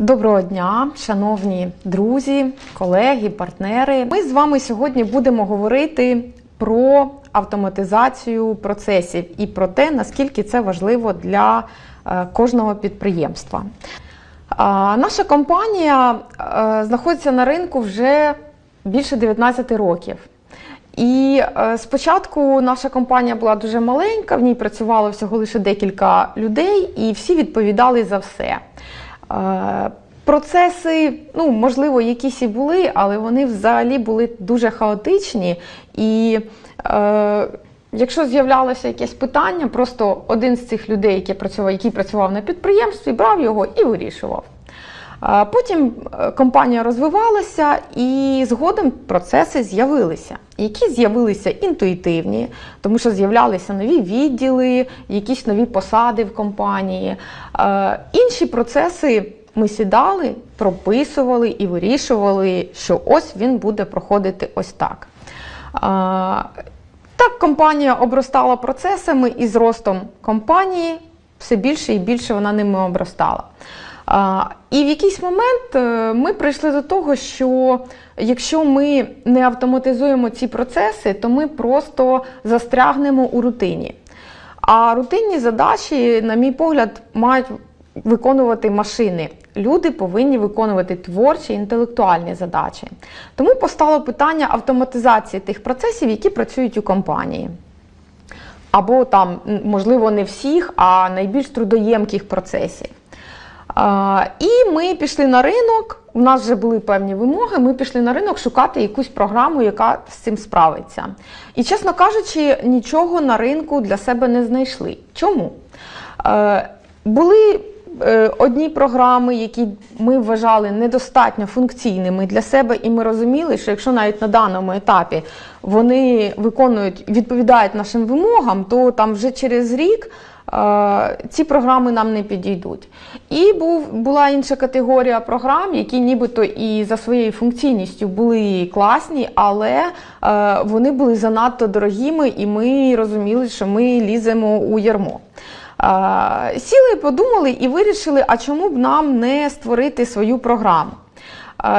Доброго дня, шановні друзі, колеги, партнери. Ми з вами сьогодні будемо говорити про автоматизацію процесів і про те, наскільки це важливо для е, кожного підприємства. Наша компанія е, знаходиться на ринку вже більше 19 років. І е, спочатку наша компанія була дуже маленька, в ній працювало всього лише декілька людей, і всі відповідали за все. Процеси, ну, можливо, якісь і були, але вони взагалі були дуже хаотичні. І е, якщо з'являлося якесь питання, просто один з цих людей, який працював, який працював на підприємстві, брав його і вирішував. Е, Потім е, компанія розвивалася і згодом процеси з'явилися, які з'явилися інтуїтивні, тому що з'являлися нові відділи, якісь нові посади в компанії. Е, Інші процеси ми сідали, прописували і вирішували, що ось він буде проходити ось так. А, Так, компанія обростала процесами і з ростом компанії все більше і більше вона ними обростала. І в якийсь момент е, ми прийшли до того, що якщо ми не автоматизуємо ці процеси, то ми просто застрягнемо у рутині. А рутинні задачі, на мій погляд, мають виконувати машини. Люди повинні виконувати творчі інтелектуальні задачі. Тому постало питання автоматизації тих процесів, які працюють у компанії. Або там, можливо, не всіх, а найбільш трудоємких процесів. І ми пішли на ринок. У нас вже були певні вимоги. Ми пішли на ринок шукати якусь програму, яка з цим справиться. І, чесно кажучи, нічого на ринку для себе не знайшли. Чому? Е, Були е, одні програми, які ми вважали недостатньо функційними для себе, і ми розуміли, що якщо навіть на даному етапі вони виконують, відповідають нашим вимогам, то там вже через рік. Е, Ці програми нам не підійдуть. І був, була інша категорія програм, які нібито і за своєю функційністю були класні, але е, вони були занадто дорогими, і ми розуміли, що ми ліземо у ярмо. Е, Сіли, подумали і вирішили, а чому б нам не створити свою програму.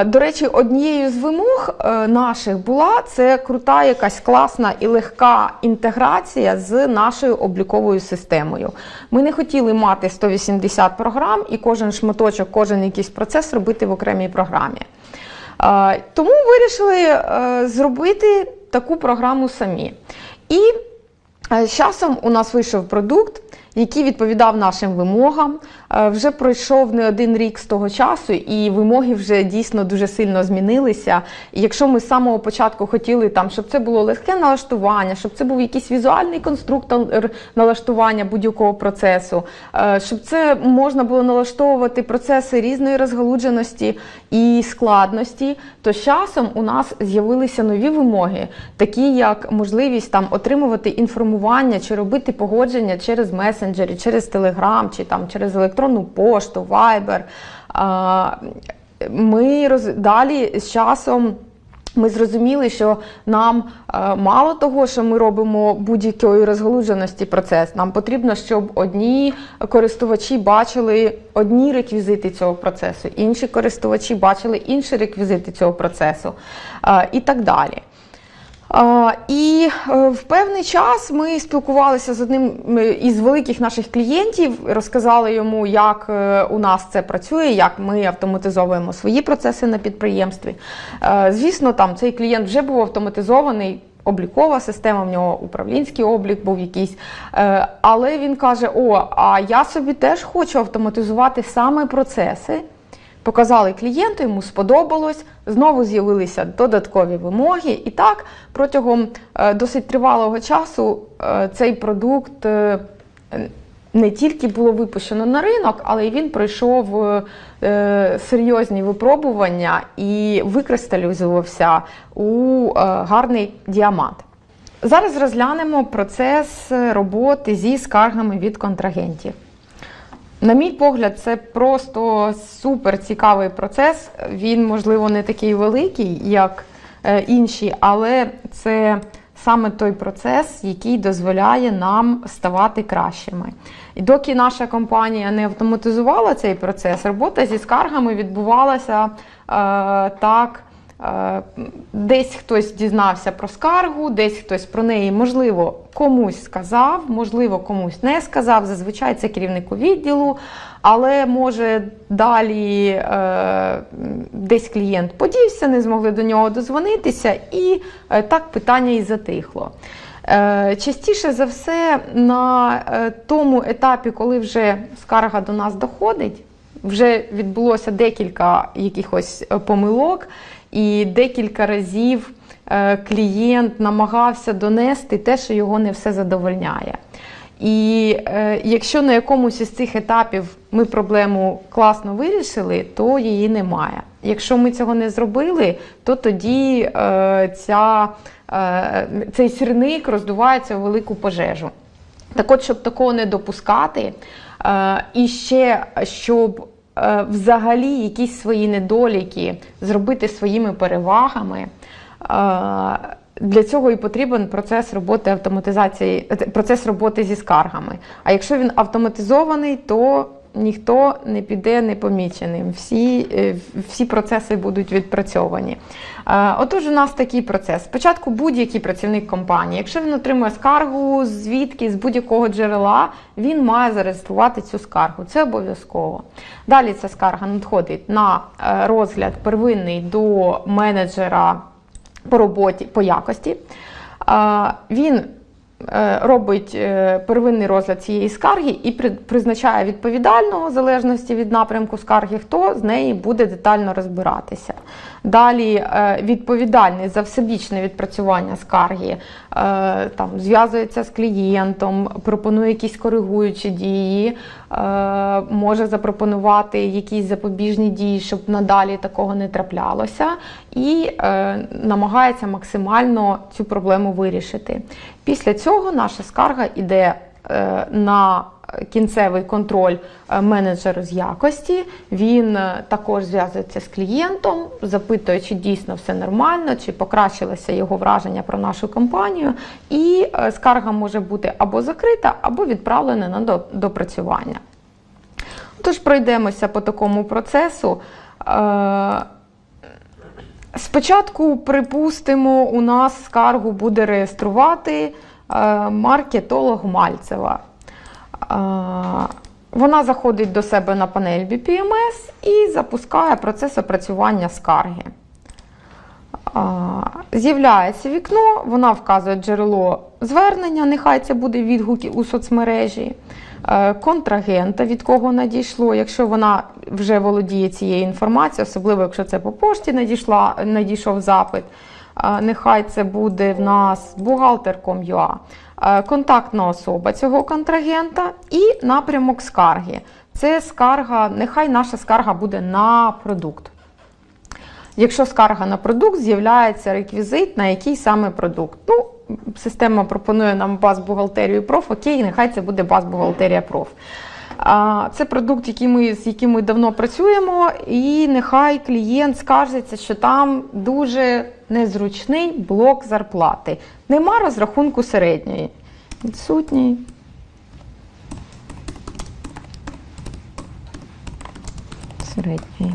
До речі, однією з вимог е, наших була це крута, якась класна і легка інтеграція з нашою обліковою системою. Ми не хотіли мати 180 програм і кожен шматочок, кожен якийсь процес робити в окремій програмі. Тому вирішили е, зробити таку програму самі. І Е, З часом у нас вийшов продукт, який відповідав нашим вимогам. Е, Вже пройшов не один рік з того часу, і вимоги вже дійсно дуже сильно змінилися. І якщо ми з самого початку хотіли, там, щоб це було легке налаштування, щоб це був якийсь візуальний конструктор налаштування будь-якого процесу, е, щоб це можна було налаштовувати процеси різної розгалудженості і складності, то з часом у нас з'явилися нові вимоги, такі як можливість там отримувати інформування чи робити погодження через месенджері, через Телеграм, чи там через електронну пошту, Viber. Ми роз... далі з часом. Ми зрозуміли, що нам е, мало того, що ми робимо будь-якої розгалудженості процес, нам потрібно, щоб одні користувачі бачили одні реквізити цього процесу, інші користувачі бачили інші реквізити цього процесу е, і так далі. І е, в певний час ми спілкувалися з одним із великих наших клієнтів, розказали йому, як е, у нас це працює, як ми автоматизовуємо свої процеси на підприємстві. Е, Звісно, там цей клієнт вже був автоматизований. Облікова система, в нього управлінський облік був якийсь. Але він каже: О, а я собі теж хочу автоматизувати саме процеси. Показали клієнту, йому сподобалось, знову з'явилися додаткові вимоги. І так, протягом е, досить тривалого часу е, цей продукт е, не тільки було випущено на ринок, але й він пройшов серйозні випробування і викристалізувався у гарний діамант. Зараз розглянемо процес роботи зі скаргами від контрагентів. На мій погляд, це просто супер цікавий процес. Він, можливо, не такий великий, як е, інші, але це саме той процес, який дозволяє нам ставати кращими. І доки наша компанія не автоматизувала цей процес, робота зі скаргами відбувалася е, так. Е, Десь хтось дізнався про скаргу, десь хтось про неї, можливо, комусь сказав, можливо, комусь не сказав. Зазвичай це керівнику відділу, але може далі е, десь клієнт подівся, не змогли до нього дозвонитися, і е, так питання і затихло. Частіше за все, на тому етапі, коли вже скарга до нас доходить, вже відбулося декілька якихось помилок, і декілька разів е, клієнт намагався донести те, що його не все задовольняє. І е, якщо на якомусь із цих етапів ми проблему класно вирішили, то її немає. Якщо ми цього не зробили, то тоді е, ця, е, цей сірник роздувається у велику пожежу. Так от, щоб такого не допускати, е, і ще щоб взагалі якісь свої недоліки зробити своїми перевагами. е, Для цього і потрібен процес роботи автоматизації, е, процес роботи зі скаргами. А якщо він автоматизований, то ніхто не піде непоміченим. Всі, е, всі процеси будуть відпрацьовані. Е, Отож, у нас такий процес. Спочатку будь-який працівник компанії, якщо він отримує скаргу, звідки з будь-якого джерела, він має зареєструвати цю скаргу. Це обов'язково. Далі ця скарга надходить на е, розгляд первинний до менеджера по роботі по якості. Він робить е, первинний розгляд цієї скарги і призначає відповідального, в залежності від напрямку скарги, хто з неї буде детально розбиратися. Далі е, відповідальний за всебічне відпрацювання скарги е, там, зв'язується з клієнтом, пропонує якісь коригуючі дії, е, може запропонувати якісь запобіжні дії, щоб надалі такого не траплялося, і е, намагається максимально цю проблему вирішити. Після цього наша скарга йде е, на кінцевий контроль е, менеджеру з якості. Він е, також зв'язується з клієнтом, запитує, чи дійсно все нормально, чи покращилося його враження про нашу компанію. І е, скарга може бути або закрита, або відправлена на допрацювання. Тож пройдемося по такому процесу. Е, Спочатку, припустимо, у нас скаргу буде реєструвати е, маркетолог Мальцева. Е, Вона заходить до себе на панель BPMS і запускає процес опрацювання скарги. З'являється вікно, вона вказує джерело звернення, нехай це буде відгук у соцмережі, е, контрагента, від кого надійшло, якщо вона вже володіє цією інформацією, особливо якщо це по пошті надійшла, надійшов запит. Нехай це буде в нас бухгалтер.com.ua, е, контактна особа цього контрагента і напрямок скарги. Це скарга, нехай наша скарга буде на продукт. Якщо скарга на продукт, з'являється реквізит, на який саме продукт. Ну, система пропонує нам баз бухгалтерію проф, окей, нехай це буде баз бухгалтерія проф. Це продукт, який ми, з яким ми давно працюємо, і нехай клієнт скаржиться, що там дуже незручний блок зарплати. Нема розрахунку середньої. Відсутній. Середньої.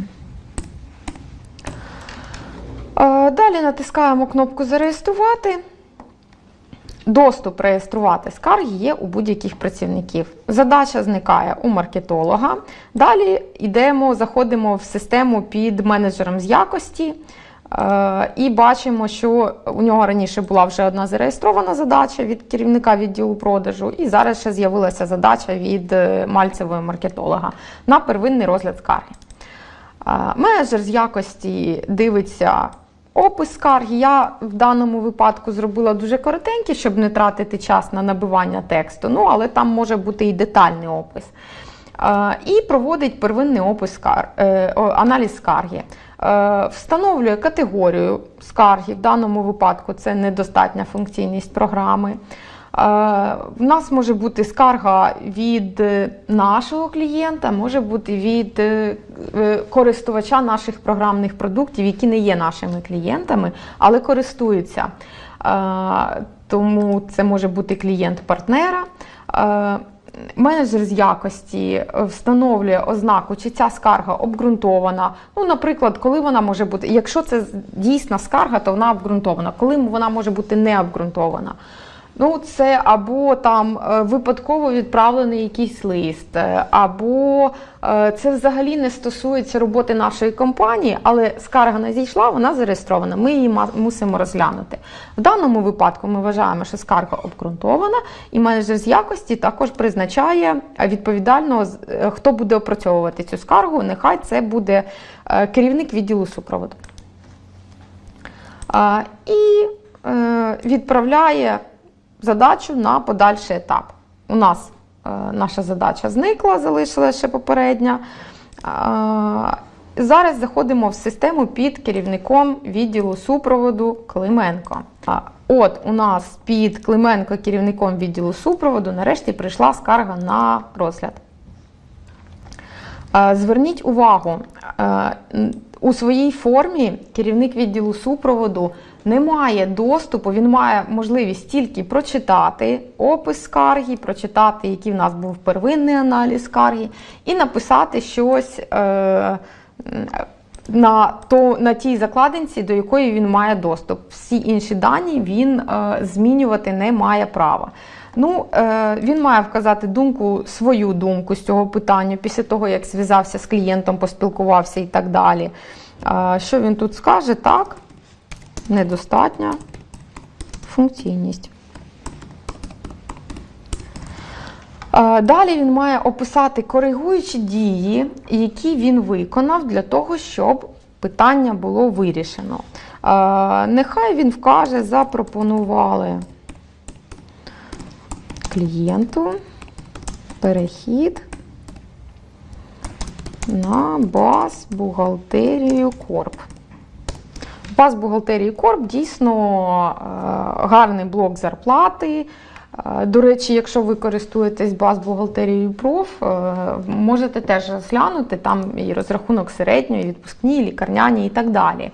Далі натискаємо кнопку Зареєструвати. Доступ реєструвати скарги є у будь-яких працівників. Задача зникає у маркетолога. Далі йдемо, заходимо в систему під менеджером з якості. е, І бачимо, що у нього раніше була вже одна зареєстрована задача від керівника відділу продажу, і зараз ще з'явилася задача від е, мальцевого маркетолога на первинний розгляд скарги. А, Менеджер з якості дивиться опис скарги. Я в даному випадку зробила дуже коротенький, щоб не тратити час на набивання тексту. Ну, але там може бути і детальний опис. І проводить первинний опис скар... е, аналіз скарги. Е, Встановлює категорію скарги. В даному випадку це недостатня функційність програми. Е, В нас може бути скарга від е, нашого клієнта, може бути від е, користувача наших програмних продуктів, які не є нашими клієнтами, але користуються. Тому це може бути клієнт партнера. Менеджер з якості встановлює ознаку, чи ця скарга обґрунтована. Ну, наприклад, коли вона може бути, якщо це дійсна скарга, то вона обґрунтована. Коли вона може бути не обґрунтована. Ну, це або там е, випадково відправлений якийсь лист, е, або е, це взагалі не стосується роботи нашої компанії, але скарга не зійшла, вона зареєстрована. Ми її мусимо розглянути. В даному випадку ми вважаємо, що скарга обґрунтована, і менеджер з якості також призначає відповідально, хто буде опрацьовувати цю скаргу. Нехай це буде керівник відділу супроводу. І відправляє задачу на подальший етап. У нас е, наша задача зникла, залишилася ще попередня. Е, зараз заходимо в систему під керівником відділу супроводу Клименко. От у нас під Клименко керівником відділу супроводу нарешті прийшла скарга на розгляд. Е, зверніть увагу, е, у своїй формі керівник відділу супроводу не має доступу, він має можливість тільки прочитати опис скарги, прочитати, який в нас був первинний аналіз скарги, і написати щось е, на то, на тій закладинці, до якої він має доступ. Всі інші дані він е, змінювати не має права. Ну, е, Він має вказати думку, свою думку з цього питання після того, як зв'язався з клієнтом, поспілкувався і так далі. Що він тут скаже? Так, недостатня функційність. Далі він має описати коригуючі дії, які він виконав для того, щоб питання було вирішено. Нехай він вкаже, запропонували клієнту перехід на баз бухгалтерію Корп. Баз бухгалтерії Корп дійсно е, гарний блок зарплати. Е, до речі, якщо ви користуєтесь баз бухгалтерією проф, е, можете теж розглянути там і розрахунок середньої, відпускні, лікарняні і так далі.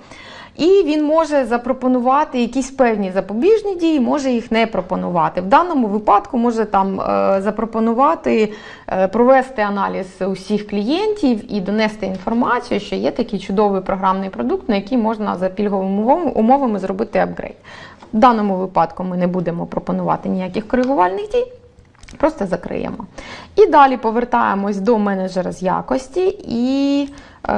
І він може запропонувати якісь певні запобіжні дії, може їх не пропонувати. В даному випадку може там е, запропонувати е, провести аналіз усіх клієнтів і донести інформацію, що є такий чудовий програмний продукт, на який можна за пільговими умовами зробити апгрейд. В даному випадку ми не будемо пропонувати ніяких коригувальних дій. Просто закриємо. І далі повертаємось до менеджера з якості, і е,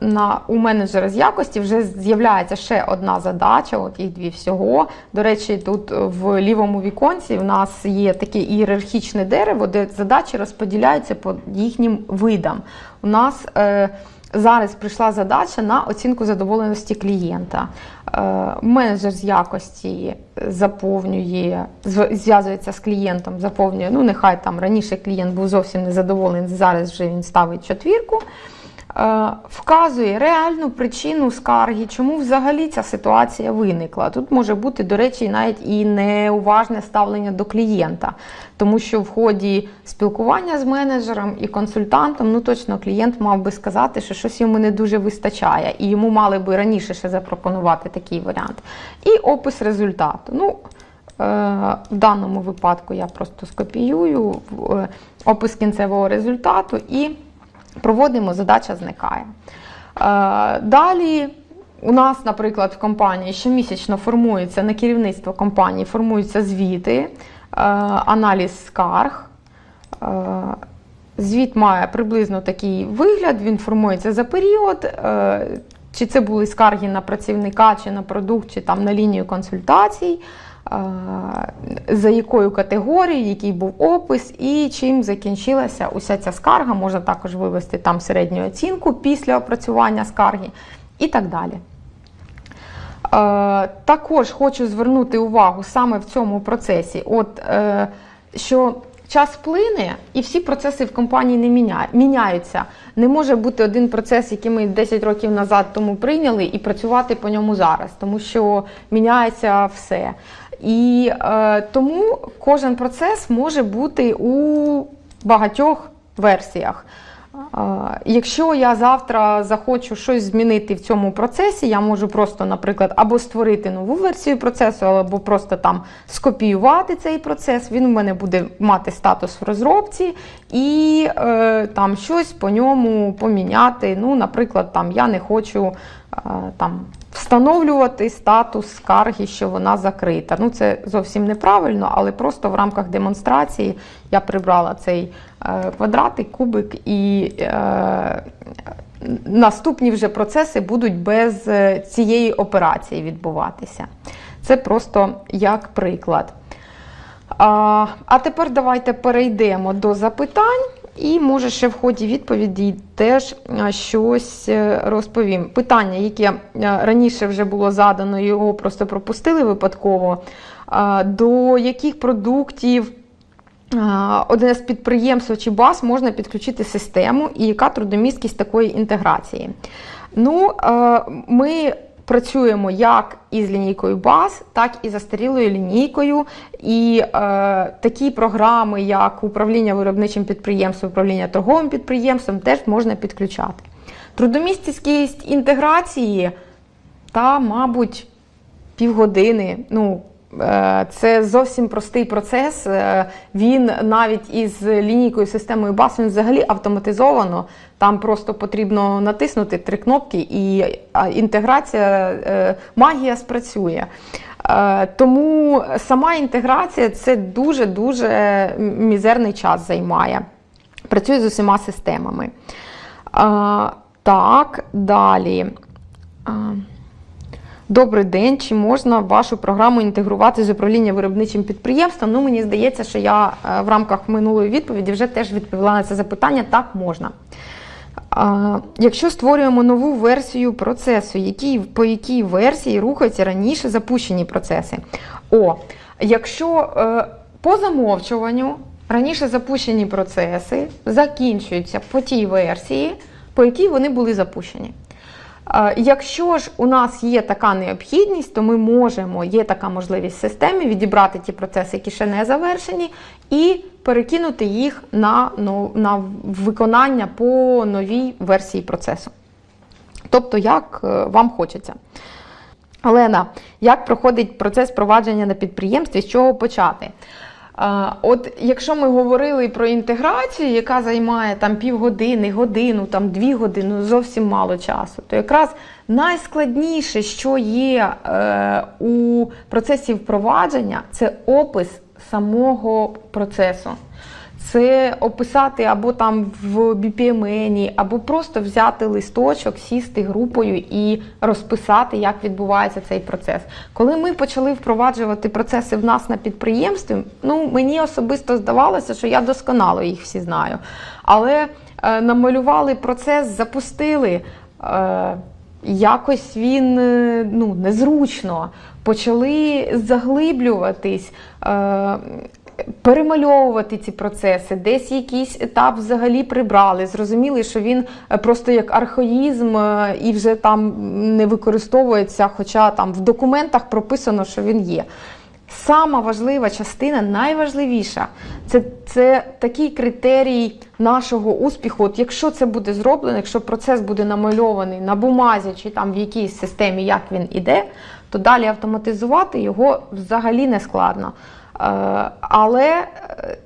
на, у менеджера з якості вже з'являється ще одна задача, от їх дві всього. До речі, тут в лівому віконці в нас є таке ієрархічне дерево, де задачі розподіляються по їхнім видам. У нас е, Зараз прийшла задача на оцінку задоволеності клієнта. Е, менеджер з якості заповнює, зв'язується з клієнтом, заповнює. Ну, нехай там раніше клієнт був зовсім незадоволений, зараз вже він ставить четвірку. Е, вказує реальну причину скарги, чому взагалі ця ситуація виникла. Тут може бути, до речі, навіть і неуважне ставлення до клієнта, тому що в ході спілкування з менеджером і консультантом, ну точно клієнт мав би сказати, що щось йому не дуже вистачає, і йому мали би раніше ще запропонувати такий варіант. І опис результату. Ну, е, в даному випадку я просто скопіюю е, опис кінцевого результату і проводимо, задача зникає. Е, далі. У нас, наприклад, в компанії щомісячно формується на керівництво компанії, формуються звіти, е, аналіз скарг. Е, звіт має приблизно такий вигляд, він формується за період. Чи це були скарги на працівника, чи на продукт, чи там на лінію консультацій за якою категорією, який був опис, і чим закінчилася уся ця скарга, можна також вивести там середню оцінку після опрацювання скарги і так далі. Також хочу звернути увагу саме в цьому процесі, от, е, що час плине і всі процеси в компанії не міняються. Не може бути один процес, який ми 10 років назад тому прийняли, і працювати по ньому зараз, тому що міняється все. І е, тому кожен процес може бути у багатьох версіях. Якщо я завтра захочу щось змінити в цьому процесі, я можу просто, наприклад, або створити нову версію процесу, або просто там скопіювати цей процес. Він у мене буде мати статус в розробці і е, там щось по ньому поміняти. Ну, наприклад, там я не хочу е, там. Встановлювати статус скарги, що вона закрита. Ну, це зовсім неправильно, але просто в рамках демонстрації я прибрала цей е, квадратик, кубик, і е, наступні вже процеси будуть без е, цієї операції відбуватися. Це просто як приклад. А, а тепер давайте перейдемо до запитань. І може ще в ході відповіді теж е, щось е, розповім. Питання, яке е, раніше вже було задано, його просто пропустили випадково. До яких продуктів одне з підприємств чи баз можна підключити систему, і яка трудомісткість такої інтеграції? Ну, ми працюємо як із лінійкою баз, так і застарілою лінійкою. І е, такі програми, як управління виробничим підприємством, управління торговим підприємством, теж можна підключати. Трудомістськість інтеграції та, мабуть, півгодини. ну, це зовсім простий процес. Е, він навіть із лінійкою системою BAS, він взагалі автоматизовано. Там просто потрібно натиснути три кнопки, і інтеграція, е, магія спрацює. Тому сама інтеграція це дуже-дуже мізерний час займає. Працює з усіма системами. Так, далі. Добрий день, чи можна вашу програму інтегрувати з управління виробничим підприємством? Ну, мені здається, що я е, в рамках минулої відповіді вже теж відповіла на це запитання. Так, можна. Якщо створюємо нову версію процесу, які, по якій версії рухаються раніше запущені процеси? О, якщо е, по замовчуванню раніше запущені процеси закінчуються по тій версії, по якій вони були запущені. Якщо ж у нас є така необхідність, то ми можемо, є така можливість в системі відібрати ті процеси, які ще не завершені, і перекинути їх на, на виконання по новій версії процесу. Тобто, як е, вам хочеться. Олена, як проходить процес провадження на підприємстві, з чого почати? От якщо ми говорили про інтеграцію, яка займає там півгодини, годину, там дві години, ну, зовсім мало часу, то якраз найскладніше, що є е, у процесі впровадження, це опис самого процесу це описати або там в BPMN, або просто взяти листочок, сісти групою і розписати, як відбувається цей процес. Коли ми почали впроваджувати процеси в нас на підприємстві, ну мені особисто здавалося, що я досконало їх всі знаю. Але е, намалювали процес, запустили. Е, Якось він е, ну, незручно почали заглиблюватись. Перемальовувати ці процеси, десь якийсь етап взагалі прибрали, зрозуміли, що він е, просто як архаїзм е, і вже там не використовується, хоча там в документах прописано, що він є. Сама важлива частина, найважливіша, це це такий критерій нашого успіху. От Якщо це буде зроблено, якщо процес буде намальований на бумазі чи там в якійсь системі, як він іде, то далі автоматизувати його взагалі не складно. Е, але е,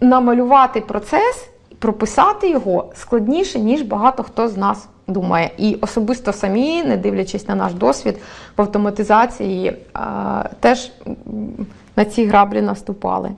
намалювати процес, прописати його складніше, ніж багато хто з нас думає. І особисто самі, не дивлячись на наш досвід в автоматизації, е, теж на ці граблі наступали.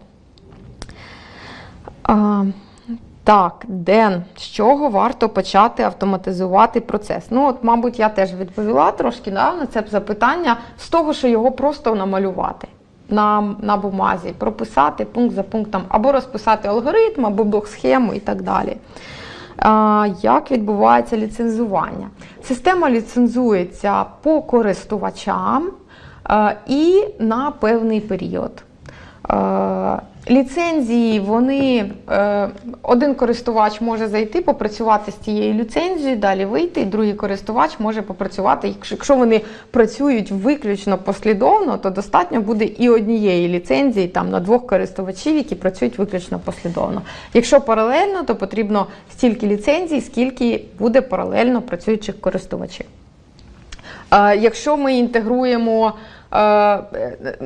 Так, Ден, з чого варто почати автоматизувати процес? Ну, от, мабуть, я теж відповіла трошки да, на це запитання з того, що його просто намалювати на на бумазі, прописати пункт за пунктом, або розписати алгоритм, або блок-схему і так далі. Як відбувається ліцензування? Система ліцензується по користувачам і на певний період. Ліцензії, вони е, один користувач може зайти, попрацювати з цією ліцензією, далі вийти, другий користувач може попрацювати. Якщо вони працюють виключно послідовно, то достатньо буде і однієї ліцензії там на двох користувачів, які працюють виключно послідовно. Якщо паралельно, то потрібно стільки ліцензій, скільки буде паралельно працюючих користувачів. Якщо ми інтегруємо е,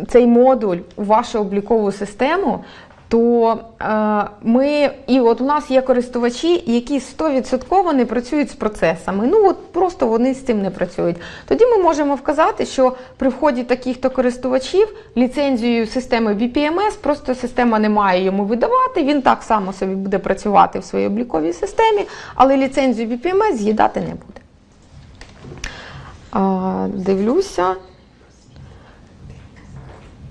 цей модуль у вашу облікову систему, то е, ми і от у нас є користувачі, які 100% не працюють з процесами. Ну от просто вони з цим не працюють. Тоді ми можемо вказати, що при вході таких-то користувачів ліцензію системи BPMS просто система не має йому видавати. Він так само собі буде працювати в своїй обліковій системі, але ліцензію BPMS з'їдати не буде. Дивлюся.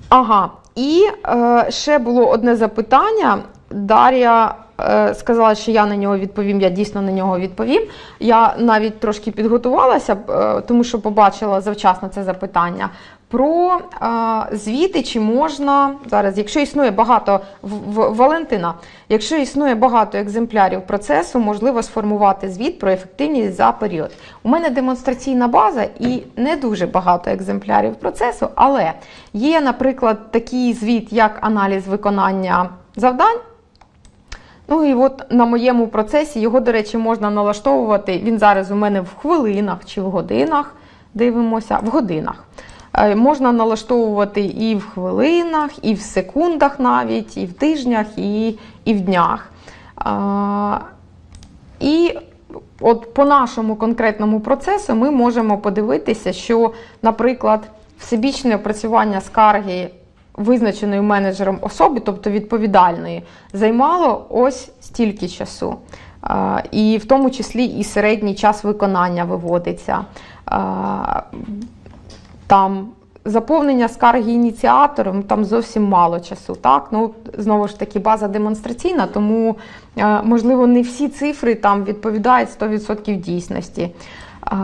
Ага, і е, ще було одне запитання. Дар'я е, сказала, що я на нього відповім. Я дійсно на нього відповім. Я навіть трошки підготувалася, е, тому що побачила завчасно це запитання. Про е, звіти, чи можна зараз, якщо існує багато в, в- Валентина, якщо існує багато екземплярів процесу, можливо сформувати звіт про ефективність за період. У мене демонстраційна база і не дуже багато екземплярів процесу, але є, наприклад, такий звіт, як аналіз виконання завдань. Ну і от на моєму процесі його, до речі, можна налаштовувати. Він зараз у мене в хвилинах чи в годинах. Дивимося, в годинах. Е, Можна налаштовувати і в хвилинах, і в секундах навіть, і в тижнях, і, і в днях. А, І от по нашому конкретному процесу ми можемо подивитися, що, наприклад, всебічне опрацювання скарги визначеної менеджером особи, тобто відповідальної, займало ось стільки часу. А, І в тому числі і середній час виконання виводиться. Там заповнення скарги ініціатором там зовсім мало часу. Так? Ну, знову ж таки, база демонстраційна, тому е, можливо не всі цифри там відповідають 100% дійсності. Е,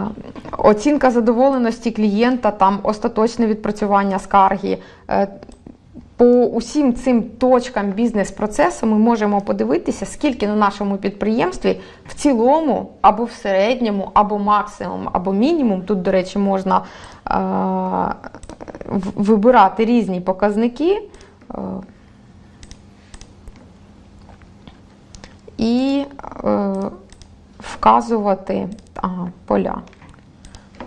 Оцінка задоволеності клієнта, там остаточне відпрацювання скарги. По усім цим точкам бізнес-процесу ми можемо подивитися, скільки на нашому підприємстві в цілому, або в середньому, або максимум, або мінімум. Тут, до речі, можна е, вибирати різні показники. е, І е, вказувати ага, поля.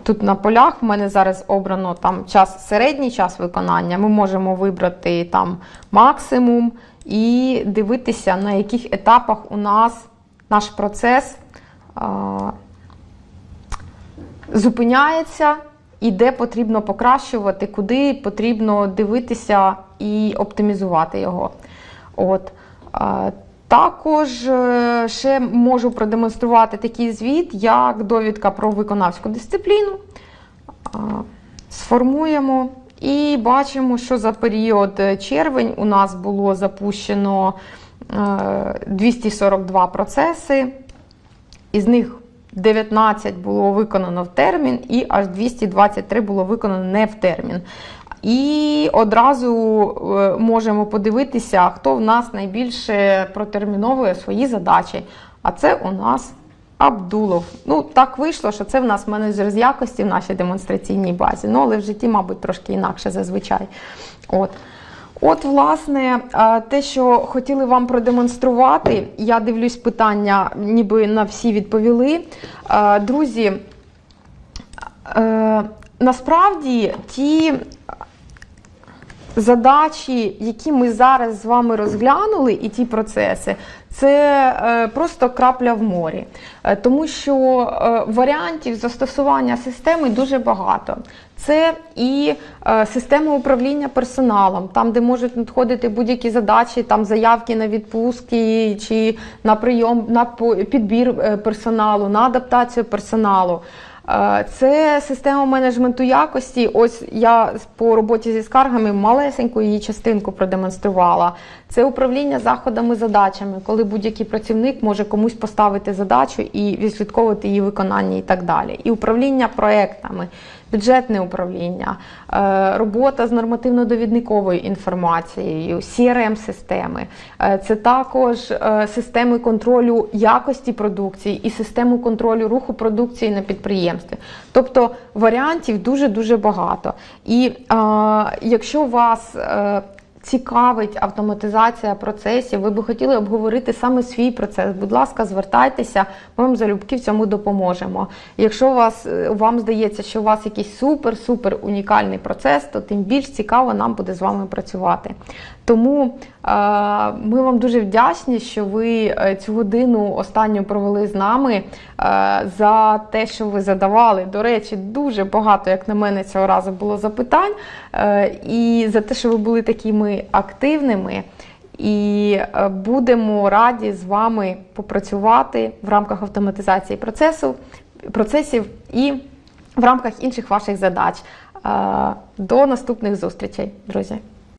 Тут на полях в мене зараз обрано там час, середній час виконання. Ми можемо вибрати там максимум і дивитися, на яких етапах у нас наш процес а, зупиняється і де потрібно покращувати, куди потрібно дивитися і оптимізувати його. От. Також е, ще можу продемонструвати такий звіт, як довідка про виконавську дисципліну. Сформуємо і бачимо, що за період е, червень у нас було запущено е, 242 процеси, із них 19 було виконано в термін, і аж 223 було виконано не в термін. І одразу е, можемо подивитися, хто в нас найбільше протерміновує свої задачі. А це у нас Абдулов. Ну, так вийшло, що це в нас менеджер з якості в нашій демонстраційній базі. Ну, але в житті, мабуть, трошки інакше зазвичай. От. От, власне, е, те, що хотіли вам продемонструвати, я дивлюсь питання, ніби на всі відповіли. Е, Друзі, насправді ті задачі, які ми зараз з вами розглянули, і ті процеси, це е, просто крапля в морі, Е, тому що е, варіантів застосування системи дуже багато. Це і система управління персоналом, там, де можуть надходити будь-які задачі, там заявки на відпустки чи на прийом, на підбір персоналу, на адаптацію персоналу. Е, Це система менеджменту якості. Ось я по роботі зі скаргами малесеньку її частинку продемонструвала. Це управління заходами, задачами, коли будь-який працівник може комусь поставити задачу і відслідковувати її виконання і так далі. І управління проектами, бюджетне управління, е, робота з нормативно-довідниковою інформацією, CRM-системи. Е, Це також е, системи контролю якості продукції і систему контролю руху продукції на підприємстві. Тобто варіантів дуже дуже багато. І якщо якщо вас цікавить автоматизація процесів, ви би хотіли обговорити саме свій процес, будь ласка, звертайтеся, ми вам залюбки в цьому допоможемо. Якщо вас, е, вам здається, що у вас якийсь супер-супер унікальний процес, то тим більш цікаво нам буде з вами працювати. Тому е, ми вам дуже вдячні, що ви е, цю годину останню провели з нами е, за те, що ви задавали. До речі, дуже багато, як на мене, цього разу було запитань, і за те, що ви були такими активними. І будемо раді з вами попрацювати в рамках автоматизації процесу, процесів і в рамках інших ваших задач. До наступних зустрічей, друзі.